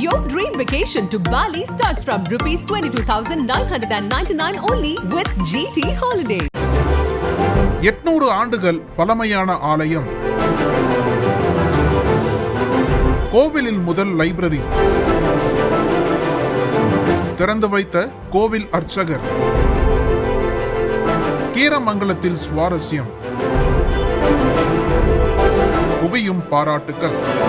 Your dream vacation to Bali starts from rupees 22,999 only with GT Holiday. எட்நூறு ஆண்டுகள் பழமையான ஆலயம். கோவிலில் முதல் லைப்ரரி. திறந்து வைத்த கோவில் அர்ச்சகர். கீரமங்கலத்தில் சுவாரஸ்யம். குவியும் பாராட்டுக்கள்.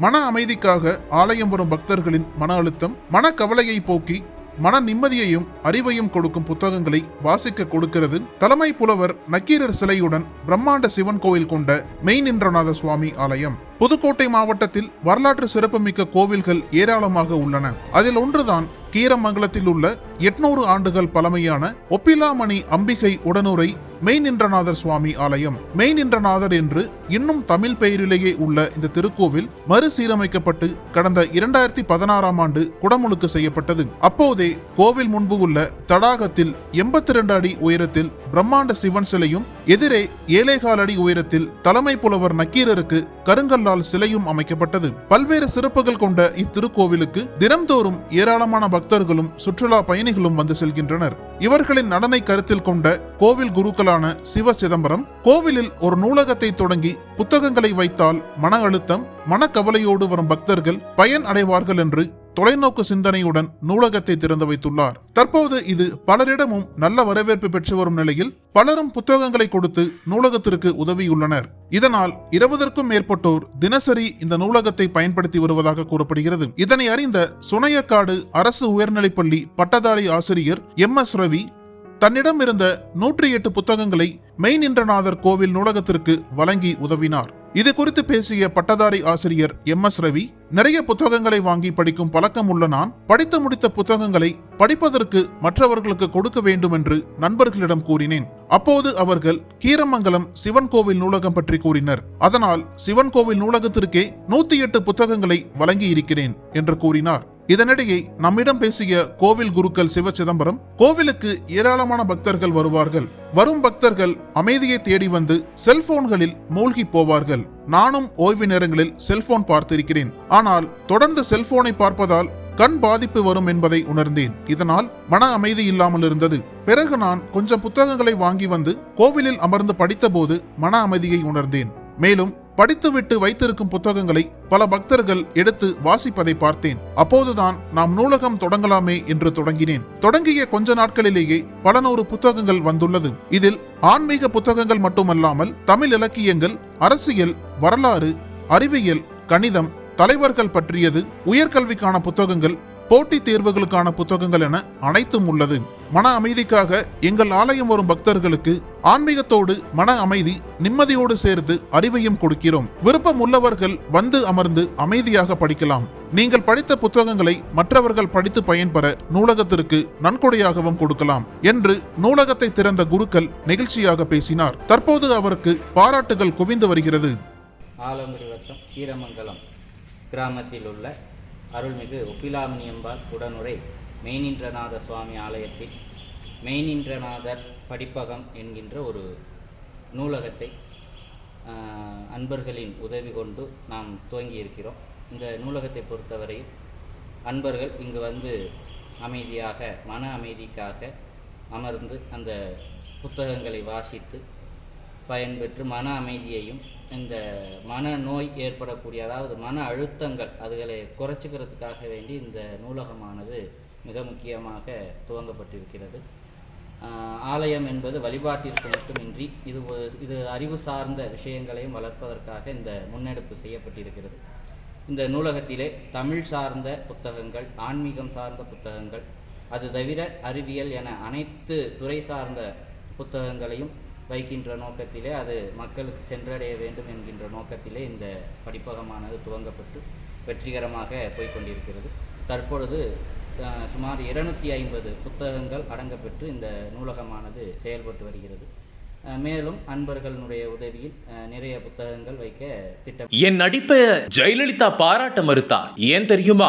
மன அமைதிக்காக ஆலயம் வரும் பக்தர்களின் மன அழுத்தம் மன கவலையை போக்கி மன நிம்மதியையும் அறிவையும் கொடுக்கும் புத்தகங்களை வாசிக்க கொடுக்கிறது தலைமை புலவர் நக்கீரர் சிலையுடன் பிரம்மாண்ட சிவன் கோவில் கொண்ட மெய்நின்றநாத சுவாமி ஆலயம். புதுக்கோட்டை மாவட்டத்தில் வரலாற்று சிறப்புமிக்க கோவில்கள் ஏராளமாக உள்ளன. அதில் ஒன்றுதான் கீரமங்கலத்தில் உள்ள எட்நூறு ஆண்டுகள் பழமையான ஒப்பிலாமணி அம்பிகை உடனுரை மெய்நின்றநாதர் சுவாமி ஆலயம். மெய்நின்றநாதர் என்று இன்னும் தமிழ் பெயரிலேயே உள்ள இந்த திருக்கோவில் மறுசீரமைக்கப்பட்டு கடந்த இரண்டாயிரத்தி பதினாறாம் ஆண்டு குடமுழுக்கு செய்யப்பட்டது. அப்போதே கோவில் முன்பு உள்ள தடாகத்தில் எண்பத்தி இரண்டு அடி உயரத்தில் பிரம்மாண்ட சிவன் சிலையும் எதிரே ஏழேகால் அடி உயரத்தில் தலைமை புலவர் நக்கீரருக்கு கருங்கல்லால் சிலையும் அமைக்கப்பட்டது. பல்வேறு சிறப்புகள் கொண்ட இத்திருக்கோவிலுக்கு தினம்தோறும் ஏராளமான பக்தர்களும் சுற்றுலா பயணிகளும் வந்து செல்கின்றனர். இவர்களின் நடனை கருத்தில் கொண்ட கோவில் குருக்களான சிவ சிதம்பரம் கோவிலில் ஒரு நூலகத்தை தொடங்கி புத்தகங்களை வைத்தால் மன அழுத்தம் மனக்கவலையோடு வரும் பக்தர்கள் பயன் அடைவார்கள் என்று தொலைநோக்கு சிந்தனையுடன் நூலகத்தை திறந்து வைத்துள்ளார். தற்போது இது பலரிடமும் நல்ல வரவேற்பு பெற்று வரும் நிலையில் பலரும் புத்தகங்களை கொடுத்து நூலகத்திற்கு உதவியுள்ளனர். இதனால் இருபதற்கும் மேற்பட்டோர் தினசரி இந்த நூலகத்தை பயன்படுத்தி வருவதாக கூறப்படுகிறது. இதனை அறிந்த சுனையக்காடு அரசு உயர்நிலைப்பள்ளி பட்டதாரி ஆசிரியர் எம். எஸ். ரவி தன்னிடம் இருந்த நூற்றி எட்டு புத்தகங்களை மெய்நின்றநாதர் கோவில் நூலகத்திற்கு வழங்கி உதவினார். இது குறித்து பேசிய பட்டதாரி ஆசிரியர் எம். எஸ். ரவி நிறைய புத்தகங்களை வாங்கி படிக்கும் பழக்கம் உள்ள நான் படித்து முடித்த புத்தகங்களை படிப்பதற்கு மற்றவர்களுக்கு கொடுக்க வேண்டும் என்று நண்பர்களிடம் கூறினேன். அப்போது அவர்கள் கீரமங்கலம் சிவன் கோவில் நூலகம் பற்றி கூறினர். அதனால் சிவன் கோவில் நூலகத்திற்கே நூத்தி எட்டு புத்தகங்களை வழங்கி இருக்கிறேன் என்று கூறினார். இதனிடையே நம்மிடம் பேசிய கோவில் குருக்கள் சிவ சிதம்பரம் கோவிலுக்கு ஏராளமான பக்தர்கள் வருவார்கள். வரும் பக்தர்கள் அமைதியை தேடி வந்து செல்போன்களில் மூழ்கி போவார்கள். நானும் ஓய்வு நேரங்களில் செல்போன் பார்த்திருக்கிறேன். ஆனால் தொடர்ந்து செல்போனை பார்ப்பதால் கண் பாதிப்பு வரும் என்பதை உணர்ந்தேன். இதனால் மன அமைதி இல்லாமல் இருந்தது. பிறகு நான் கொஞ்சம் புத்தகங்களை வாங்கி வந்து கோவிலில் அமர்ந்து படித்தபோது மன அமைதியை உணர்ந்தேன். மேலும் படித்துவிட்டு வைத்திருக்கும் புத்தகங்களை பல பக்தர்கள் எடுத்து வாசிப்பதை பார்த்தேன். அப்போதுதான் நாம் நூலகம் தொடங்கலாமே என்று தொடங்கினேன். தொடங்கிய கொஞ்ச நாட்களிலேயே பல நூறு புத்தகங்கள் வந்துள்ளது. இதில் ஆன்மீக புத்தகங்கள் மட்டுமல்லாமல் தமிழ் இலக்கியங்கள் அரசியல் வரலாறு அறிவியல் கணிதம் தலைவர்கள் பற்றியது உயர்கல்விக்கான புத்தகங்கள் போட்டித் தேர்வுகளுக்கான புத்தகங்கள் என அனைத்தும் உள்ளது. மன அமைதிக்காக எங்கள் ஆலயம் வரும் பக்தர்களுக்கு ஆன்மீகத்தோடு மன அமைதி நிம்மதியோடு சேர்த்து அறிவையும் கொடுக்கிறோம். விருப்பம் உள்ளவர்கள் வந்து அமர்ந்து அமைதியாக படிக்கலாம். நீங்கள் படித்த புத்தகங்களை மற்றவர்கள் படித்து பயன்பெற நூலகத்திற்கு நன்கொடையாகவும் கொடுக்கலாம் என்று நூலகத்தை திறந்த குருக்கள் நெகிழ்ச்சியாக பேசினார். தற்போது அவருக்கு பாராட்டுகள் குவிந்து வருகிறது. ஆலங்குடி கீரமங்கலம் கிராமத்தில் உள்ள அருள்மிகு ஒப்பிலாமணியம்பாள் உடனுரை மெய்நின்றநாத சுவாமி ஆலயத்தில் மெய்நின்றநாதர் படிப்பகம் என்கின்ற ஒரு நூலகத்தை அன்பர்களின் உதவி கொண்டு நாம் துவங்கி இருக்கிறோம் இந்த நூலகத்தை பொறுத்தவரை அன்பர்கள் இங்கு வந்து அமைதியாக மன அமைதிக்காக அமர்ந்து அந்த புத்தகங்களை வாசித்து பயன்பெற்று மன அமைதியையும் இந்த மன நோய் ஏற்படக்கூடிய அதாவது மன அழுத்தங்கள் அதுகளை குறைச்சிக்கிறதுக்காக வேண்டி இந்த நூலகமானது மிக முக்கியமாக துவங்கப்பட்டிருக்கிறது. ஆலயம் என்பது வழிபாட்டிற்கு மட்டுமின்றி இது இது அறிவு சார்ந்த விஷயங்களையும் வளர்ப்பதற்காக இந்த முன்னெடுப்பு செய்யப்பட்டிருக்கிறது. இந்த நூலகத்திலே தமிழ் சார்ந்த புத்தகங்கள் ஆன்மீகம் சார்ந்த புத்தகங்கள் அது தவிர அறிவியல் என அனைத்து துறை சார்ந்த புத்தகங்களையும் வைக்கின்ற நோக்கத்திலே அது மக்களுக்கு சென்றடைய வேண்டும் என்கின்ற நோக்கத்திலே இந்த படிப்பகமானது துவங்கப்பட்டு வெற்றிகரமாக போய்க்கொண்டிருக்கிறது. தற்பொழுது சுமார் இருநூத்தி ஐம்பது புத்தகங்கள் அடங்கப்பெற்று இந்த நூலகமானது செயல்பட்டு வருகிறது. மேலும் அன்பர்களுடைய உதவியில் நிறைய புத்தகங்கள் வைக்க திட்டம் என் நடிப்பை ஜெயலலிதா பாராட்ட மறுத்தார். ஏன் தெரியுமா?